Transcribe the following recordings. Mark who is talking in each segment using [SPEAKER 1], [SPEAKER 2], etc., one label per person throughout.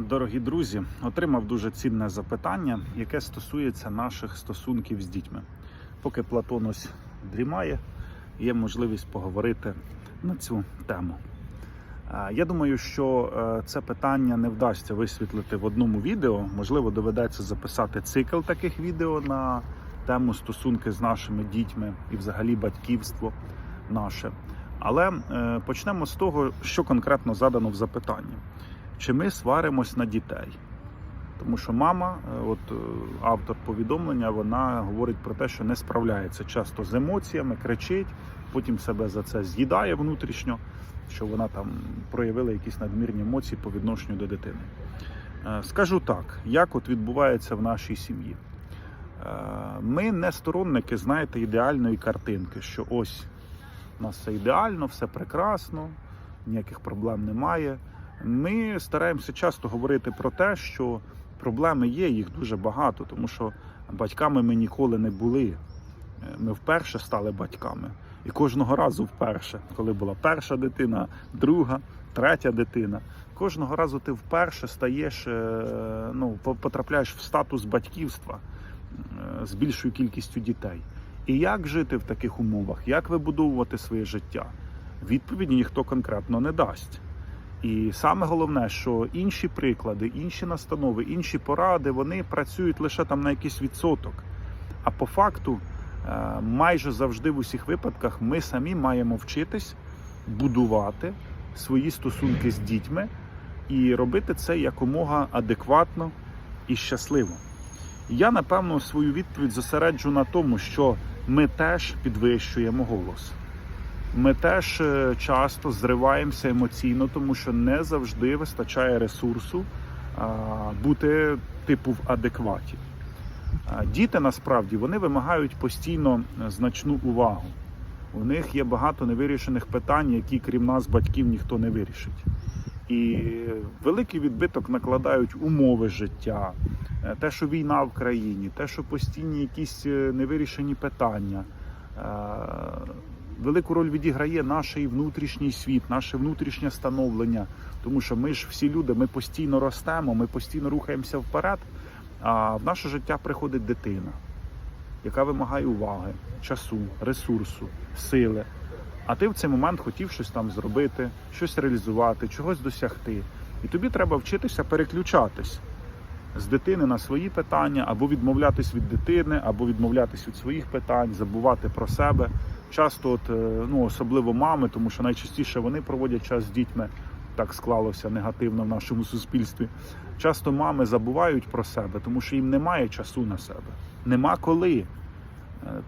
[SPEAKER 1] Дорогі друзі, отримав дуже цінне запитання, яке стосується наших стосунків з дітьми. Поки Платон ось дрімає, є можливість поговорити на цю тему. Я думаю, що е, це питання не вдасться висвітлити в одному відео. Можливо, доведеться записати цикл таких відео на тему стосунки з нашими дітьми і взагалі батьківство наше. Але е, почнемо з того, що конкретно задано в запитанні. Чи ми сваримось на дітей? Тому що мама, е, от е, автор повідомлення, вона говорить про те, що не справляється часто з емоціями, кричить, потім себе за це з'їдає внутрішньо, що вона там проявила якісь надмірні емоції по відношенню до дитини. Е, Скажу так, як от відбувається в нашій сім'ї. Ми не сторонники, знаєте, ідеальної картинки, що ось у нас все ідеально, все прекрасно, ніяких проблем немає. Ми стараємося часто говорити про те, що проблеми є, їх дуже багато, тому що батьками ми ніколи не були. Е, Ми вперше стали батьками. І кожного разу вперше, коли була перша дитина, друга, третя дитина. Кожного разу ти вперше стаєш, е, ну, по- потрапляєш в статус батьківства е, з більшою кількістю дітей. І як жити в таких умовах, як вибудовувати своє життя? Відповіді ніхто конкретно не дасть. І саме головне, що інші приклади, інші настанови, інші поради вони працюють лише там на якийсь відсоток. А по факту, е, майже завжди в усіх випадках ми самі маємо вчитись будувати свої стосунки з дітьми і робити це якомога адекватно і щасливо. Я напевно свою відповідь зосереджу на тому, що ми теж підвищуємо голос. Ми теж е, часто зриваємося емоційно, тому що не завжди вистачає ресурсу бути типу в адекваті. Діти насправді вони вимагають постійно е, значну увагу. У них є багато невирішених питань, які крім нас, батьків, ніхто не вирішить. І великий відбиток накладають умови життя, е, те, що війна в країні, те, що постійні якісь е, невирішені питання. Велику роль відіграє наш внутрішній світ, наше внутрішнє становлення, тому що ми ж всі люди, ми постійно ростемо, ми постійно рухаємося вперед. А в наше життя приходить дитина, яка вимагає уваги, часу, ресурсу, сили. А ти в цей момент хотів щось там зробити, щось реалізувати, чогось досягти. І тобі треба вчитися переключатись з дитини на свої питання, або відмовлятись від дитини, або відмовлятись від своїх питань, забувати про себе. Часто, от, е, ну особливо мами, тому що найчастіше вони проводять час з дітьми. Так склалося негативно в нашому суспільстві. Часто мами забувають про себе, тому що їм немає часу на себе. Нема коли е,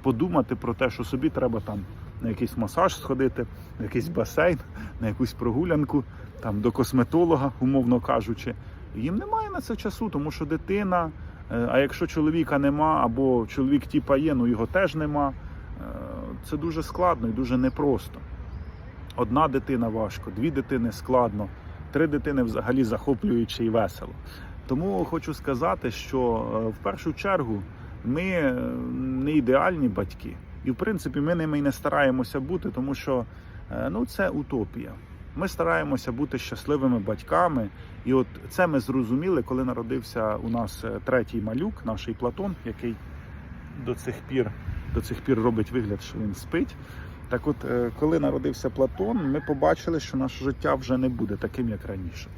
[SPEAKER 1] подумати про те, що собі треба там на якийсь масаж сходити, на якийсь басейн, на якусь прогулянку, там до косметолога, умовно кажучи. Їм немає на це часу, тому що дитина. е, А якщо чоловіка нема, або чоловік тіпа є, ну його теж нема. Це дуже складно і дуже непросто. Одна дитина важко, дві дитини складно, три дитини взагалі захоплююче і весело. Тому хочу сказати, що е, в першу чергу ми е, не ідеальні батьки, і в принципі ми ними і не стараємося бути, тому що е, ну це утопія. Ми стараємося бути щасливими батьками, і от це ми зрозуміли, коли народився у нас третій малюк, наш Платон, який до цих пір до цих пір робить вигляд, що він спить. Так от, е, коли народився Платон, ми побачили, що наше життя вже не буде таким, як раніше.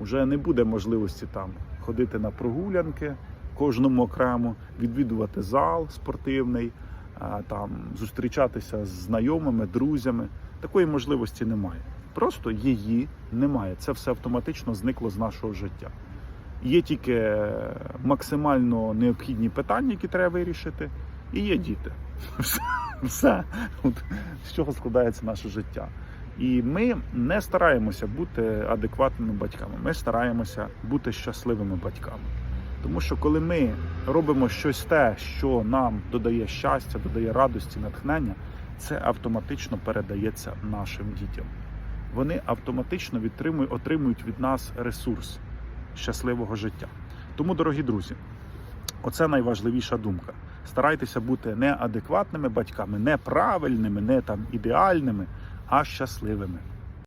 [SPEAKER 1] Уже не буде можливості там ходити на прогулянки кожному окремо, відвідувати зал спортивний, там зустрічатися з знайомими, друзями. Такої можливості немає. Просто її немає. Це все автоматично зникло з нашого життя. Є тільки максимально необхідні питання, які треба вирішити, і є діти. Все. От, з чого складається наше життя. І ми не стараємося бути адекватними батьками. Ми стараємося бути щасливими батьками. Тому що коли ми робимо щось те, що нам додає щастя, додає радості, натхнення, це автоматично передається нашим дітям. Вони автоматично отримують від нас ресурс щасливого життя. Тому, дорогі друзі, оце найважливіша думка. Старайтеся бути не адекватними батьками, неправильними, не там ідеальними, а щасливими.